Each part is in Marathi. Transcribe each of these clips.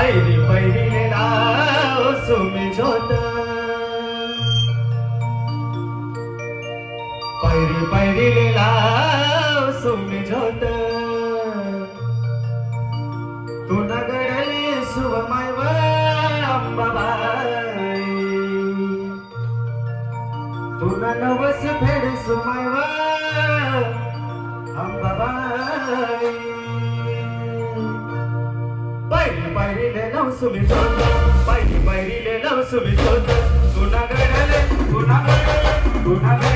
ऐरी पैरीलेला सुमी ज्योत पैरी पैरीलेला सुमी ज्योत तू नगडली सुवमाय अंबाबाई. तू नवस फेड सुमाय अंबाबाई. पायरीले नव सुमी चोत पायरी पायरीले नव सुमी चोत गुन्हा घडले गुन्हा घडले गुन्हा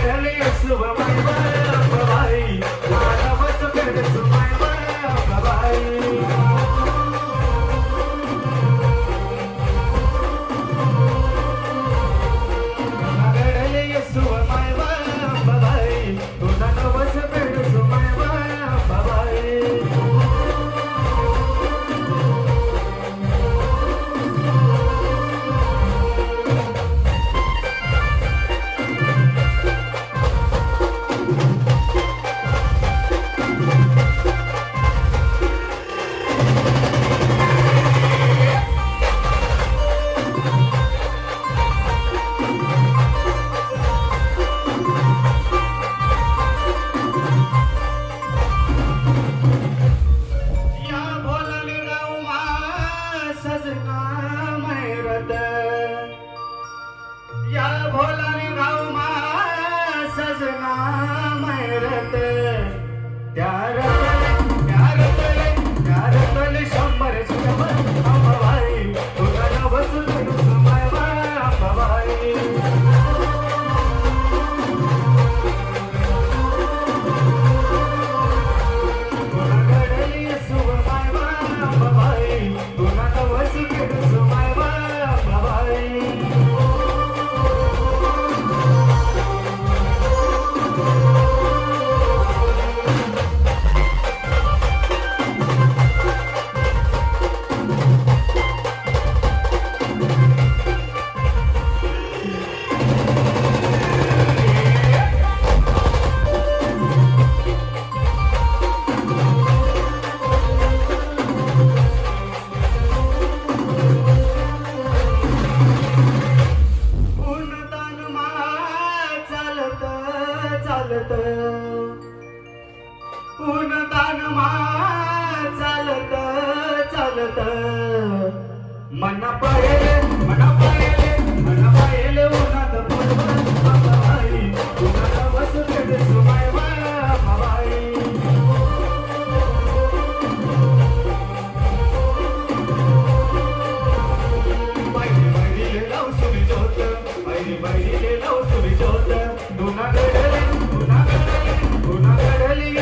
या भोला तुला नवस चालत. पूर्णतान मा चालत चालत. मन पायले मन पायले मन पायले उन्हात पूर्व बाबाई उन्हात सुमाय बाबाई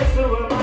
Yes, sir.